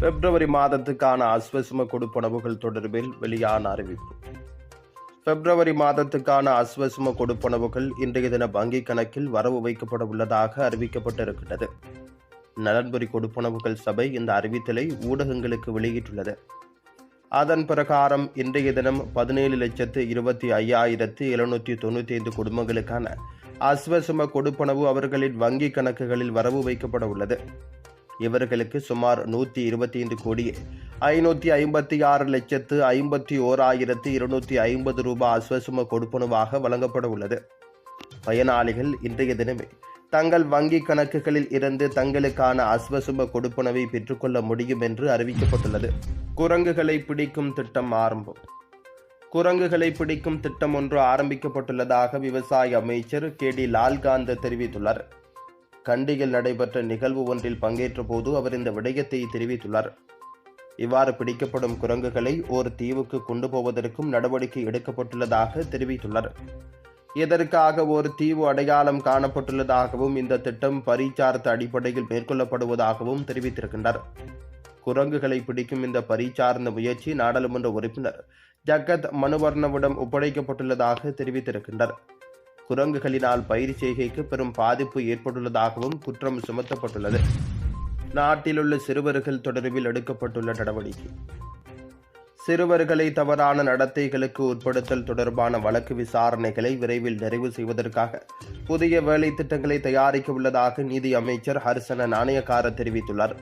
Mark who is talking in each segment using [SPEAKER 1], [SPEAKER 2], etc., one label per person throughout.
[SPEAKER 1] பிப்ரவரி மாதத்துக்கான அஸ்வசும கொடுப்பனவுகள் தொடர்பில் வெளியான அறிவிப்பு. பிப்ரவரி மாதத்துக்கான அஸ்வசும கொடுப்பனவுகள் இன்றைய தின வங்கிக் கணக்கில் வரவு வைக்கப்பட உள்ளதாக அறிவிக்கப்பட்டிருக்கிறது நலன்புரி கொடுப்பனவுகள் சபை இந்த அறிவித்தலை ஊடகங்களுக்கு வெளியிட்டுள்ளது. அதன் பிரகாரம் இன்றைய தினம் பதினேழு லட்சத்து இருபத்தி ஐயாயிரத்து எழுநூற்றி தொண்ணூற்றி ஐந்து குடும்பங்களுக்கான அஸ்வசம கொடுப்பனவு அவர்களின் வங்கி கணக்குகளில் வரவு வைக்கப்பட உள்ளது. இவர்களுக்கு சுமார் நூற்றி இருபத்தி ஐந்து கோடி ஐநூற்றி ஐம்பத்தி ஆறு லட்சத்து ஐம்பத்தி ஓராயிரத்து இருநூற்றி ஐம்பது ரூபாய் அஸ்வசும கொடுப்பனவாக வழங்கப்பட உள்ளது. பயனாளிகள் இன்றைய தினமே தங்கள் வங்கி கணக்குகளில் இருந்து தங்களுக்கான அஸ்வசும கொடுப்பனவை பெற்றுக்கொள்ள முடியும் என்று அறிவிக்கப்பட்டுள்ளது. குரங்குகளை பிடிக்கும் திட்டம் ஆரம்பம். குரங்குகளை பிடிக்கும் திட்டம் ஒன்று ஆரம்பிக்கப்பட்டுள்ளதாக விவசாய அமைச்சர் கே டி லால்காந்த் தெரிவித்துள்ளார். கண்டியில் நடைபெற்ற நிகழ்வு ஒன்றில் பங்கேற்ற போது அவர் இந்த விடயத்தை தெரிவித்துள்ளார். இவ்வாறு பிடிக்கப்படும் குரங்குகளை ஒரு தீவுக்கு கொண்டு போவதற்கும் நடவடிக்கை எடுக்கப்பட்டுள்ளதாக தெரிவித்துள்ளார். இதற்காக ஒரு தீவு அடையாளம் காணப்பட்டுள்ளதாகவும் இந்த திட்டம் பரிச்சார்த்த அடிப்படையில் மேற்கொள்ளப்படுவதாகவும் தெரிவித்திருக்கின்றார். குரங்குகளை பிடிக்கும் இந்த பரிச்சார்ந்த முயற்சி நாடாளுமன்ற உறுப்பினர் ஜகத் மனுவர்ணவிடம் ஒப்படைக்கப்பட்டுள்ளதாக தெரிவித்திருக்கின்றார். குரங்குகளினால் பயிர் செய்கைக்கு பெரும் பாதிப்பு ஏற்பட்டுள்ளதாகவும் குற்றம் சுமத்தப்பட்டுள்ளது. நாட்டிலுள்ள சிறுவர்கள் தொடர்பில் எடுக்கப்பட்டுள்ள நடவடிக்கை. சிறுவர்களை தவறான நடத்தைகளுக்கு உட்படுத்தல் தொடர்பான வழக்கு விசாரணைகளை விரைவில் நிறைவு செய்வதற்காக புதிய வேலை திட்டங்களை தயாரிக்க உள்ளதாக நீதி அமைச்சர் ஹர்சன நாணயக்கார தெரிவித்துள்ளார்.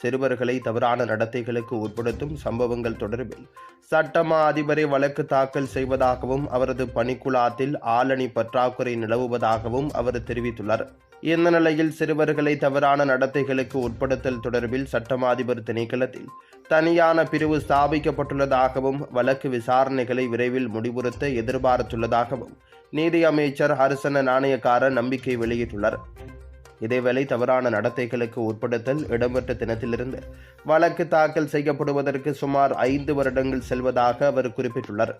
[SPEAKER 1] சிறுவர்களை தவறான நடத்தைகளுக்கு உட்படுத்தும் சம்பவங்கள் தொடர்பில் சட்டமா அதிபரை வழக்கு தாக்கல் செய்வதாகவும் அவரது பணிக்குழாத்தில் ஆளணி பற்றாக்குறை நிலவுவதாகவும் அவர் தெரிவித்துள்ளார். இந்த நிலையில் சிறுவர்களை தவறான நடத்தைகளுக்கு உட்படுத்தல் தொடர்பில் சட்டமாதிபர் திணைக்களத்தில் தனியான பிரிவு ஸ்தாபிக்கப்பட்டுள்ளதாகவும் வழக்கு விசாரணைகளை விரைவில் முடிவுறுத்த எதிர்பார்த்துள்ளதாகவும் நீதி அமைச்சர் ஹரிசன நாணயக்கார நம்பிக்கை வெளியிட்டுள்ளார். இதேவேளை தவறான நடத்தைகளுக்கு உட்படுத்தல் இடம்பெற்ற தினத்திலிருந்து வழக்கு தாக்கல் செய்யப்படுவதற்கு சுமார் ஐந்து வருடங்கள் செல்வதாக அவர் குறிப்பிட்டுள்ளார்.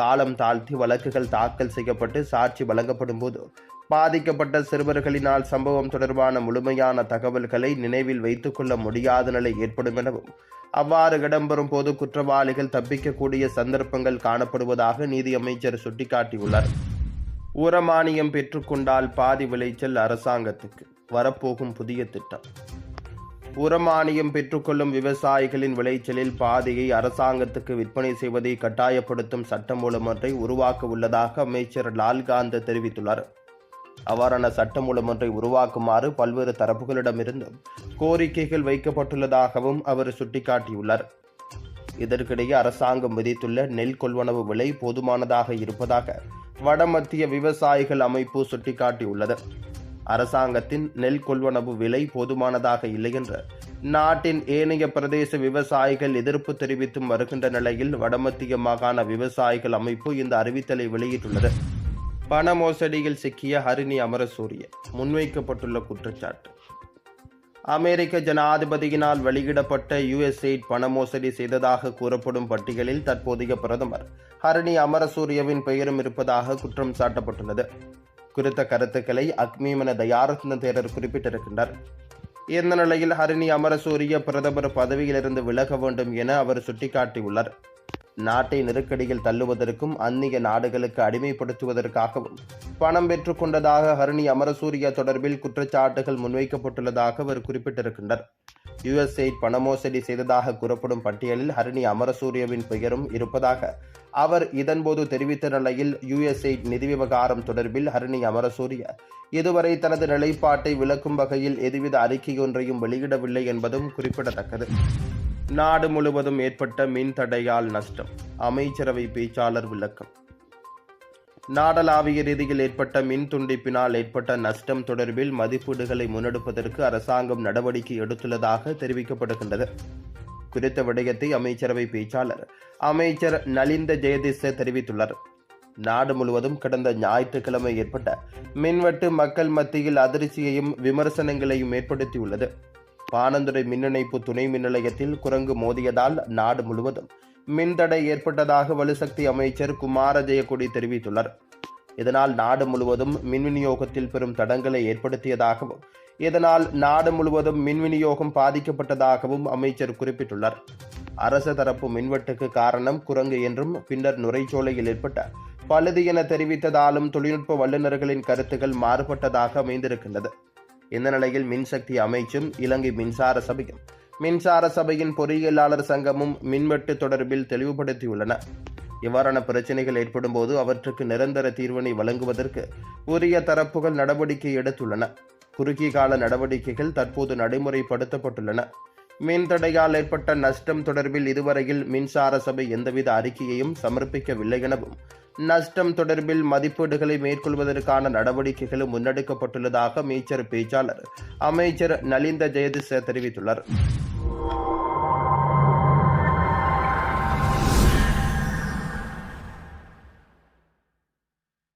[SPEAKER 1] காலம் தாழ்த்தி வழக்குகள் தாக்கல் செய்யப்பட்டு சாட்சி வழங்கப்படும் போது பாதிக்கப்பட்ட சிறுவர்களினால் சம்பவம் தொடர்பான முழுமையான தகவல்களை நினைவில் வைத்துக்கொள்ள முடியாத நிலை ஏற்படும் எனவும் அவ்வாறு இடம்பெறும் போது குற்றவாளிகள் தப்பிக்கக்கூடிய சந்தர்ப்பங்கள் காணப்படுவதாக நீதியமைச்சர் சுட்டிக்காட்டியுள்ளார். உரமானியம் பெற்றுக்கொண்டால் பாதி விளைச்சல் அரசாங்கத்துக்கு. வரப்போகும் புதிய திட்டம். உரமானியம் பெற்றுக்கொள்ளும் விவசாயிகளின் விளைச்சலில் பாதியை அரசாங்கத்துக்கு விற்பனை செய்வதை கட்டாயப்படுத்தும் சட்டமூலம் ஒன்றை உருவாக்க உள்ளதாக அமைச்சர் லால்காந்த் தெரிவித்துள்ளார். அவ்வாறான சட்டமூலம் ஒன்றை உருவாக்குமாறு பல்வேறு தரப்புகளிடமிருந்தும் கோரிக்கைகள் வைக்கப்பட்டுள்ளதாகவும் அவர் சுட்டிக்காட்டியுள்ளார். இதற்கிடையே அரசாங்கம் விதித்துள்ள நெல் கொள்வனவு விலை போதுமானதாக இருப்பதாக வடமத்திய விவசாயிகள் அமைப்பு சுட்டிக்காட்டியுள்ளது. அரசாங்கத்தின் நெல் கொள்வனவு விலை போதுமானதாக இல்லை என்று நாட்டின் ஏனைய பிரதேச விவசாயிகள் எதிர்ப்பு தெரிவித்தும் வருகின்ற நிலையில் வடமத்திய மாகாண விவசாயிகள் அமைப்பு இந்த அறிவித்தலை வெளியிட்டுள்ளது. பண மோசடியில் சிக்கிய ஹரிணி அமரசூரிய முன்வைக்கப்பட்டுள்ள குற்றச்சாட்டு. அமெரிக்க ஜனாதிபதியினால் வெளியிடப்பட்ட யுஎஸ்எய்ட் பண மோசடி செய்ததாக கூறப்படும் பட்டியலில் தற்போதைய பிரதமர் ஹரணி அமரசூரியவின் பெயரும் இருப்பதாக குற்றம் சாட்டப்பட்டுள்ளது. குறித்த கருத்துக்களை அக்மீமன தயாரத்ன தேரர் குறிப்பிட்டிருக்கின்றார். இந்த நிலையில் ஹரிணி அமரசூரிய பிரதமர் பதவியிலிருந்து விலக வேண்டும் என அவர் சுட்டிக்காட்டியுள்ளார். நாட்டை நெருக்கடியில் தள்ளுவதற்கும் அந்நிய நாடுகளுக்கு அடிமைப்படுத்துவதற்காகவும் பணம் பெற்றுக்கொண்டதாக ஹரணி அமரசூரிய தொடர்பில் குற்றச்சாட்டுகள் முன்வைக்கப்பட்டுள்ளதாக அவர் குறிப்பிட்டிருக்கின்றார். யுஎஸ்எய்ட் பணமோசடி செய்ததாக கூறப்படும் பட்டியலில் ஹரணி அமரசூரியவின் பெயரும் இருப்பதாக அவர் இதன்போது தெரிவித்த நிலையில் யுஎஸ்எய்ட் நிதி விவகாரம் தொடர்பில் ஹரணி அமரசூரிய இதுவரை தனது நிலைப்பாட்டை விளக்கும் வகையில் எதுவித அறிக்கையொன்றையும் வெளியிடவில்லை என்பதும் குறிப்பிடத்தக்கது. நாடு முழுவதும் ஏற்பட்ட மின் தடையால் நஷ்டம். அமைச்சரவை பேச்சாளர் விளக்கம். நாடளாவிய ரீதியில் ஏற்பட்ட மின் துண்டிப்பினால் ஏற்பட்ட நஷ்டம் தொடர்பில் மதிப்பீடுகளை முன்னெடுப்பதற்கு அரசாங்கம் நடவடிக்கை எடுத்துள்ளதாக தெரிவிக்கப்படுகின்றது. குறித்த விடயத்தை அமைச்சரவை பேச்சாளர் அமைச்சர் நலிந்த ஜெயதிச தெரிவித்துள்ளார். நாடு முழுவதும் கடந்த ஞாயிற்றுக்கிழமை ஏற்பட்ட மின்வெட்டு மக்கள் மத்தியில் அதிர்ச்சியையும் விமர்சனங்களையும் ஏற்படுத்தியுள்ளது. பானந்துறை மின்னிணைப்பு துணை மின் நிலையத்தில் குரங்கு மோதியதால் நாடு முழுவதும் மின்தடை ஏற்பட்டதாக வலுசக்தி அமைச்சர் குமார ஜெயக்குடி தெரிவித்துள்ளார். இதனால் நாடு முழுவதும் மின் விநியோகத்தில் பெரும் தடங்களை ஏற்படுத்தியதாகவும் இதனால் நாடு முழுவதும் மின் விநியோகம் பாதிக்கப்பட்டதாகவும் அமைச்சர் குறிப்பிட்டுள்ளார். அரச தரப்பு மின்வெட்டுக்கு காரணம் குரங்கு என்றும் பின்னர் நுரைச்சோலையில் ஏற்பட்ட பழுது என தெரிவித்ததாலும் தொழில்நுட்ப வல்லுநர்களின் கருத்துக்கள் மாறுபட்டதாக அமைந்திருக்கின்றது. இந்த நிலையில் மின்சக்தி அமைச்சும் இலங்கை மின்சார சபையும் மின்சார சபையின் பொறியியலாளர் சங்கமும் மின்வெட்டு தொடர்பில் தெளிவுபடுத்தியுள்ளன. இவ்வாறான பிரச்சினைகள் ஏற்படும் போது அவற்றுக்கு நிரந்தர தீர்வினை வழங்குவதற்கு உரிய தரப்புகள் நடவடிக்கை எடுத்துள்ளன. குறுகிய கால நடவடிக்கைகள் தற்போது நடைமுறைப்படுத்தப்பட்டுள்ளன. மின்தடையால் ஏற்பட்ட நஷ்டம் தொடர்பில் இதுவரையில் மின்சார சபை எந்தவித அறிக்கையையும் சமர்ப்பிக்கவில்லை எனவும் நஷ்டம் தொடர்பில் மதிப்பீடுகளை மேற்கொள்வதற்கான நடவடிக்கைகளும் முன்னெடுக்கப்பட்டுள்ளதாக அமைச்சர் பேச்சாளர் அமைச்சர் நலிந்த ஜெயதிச தெரிவித்துள்ளார்.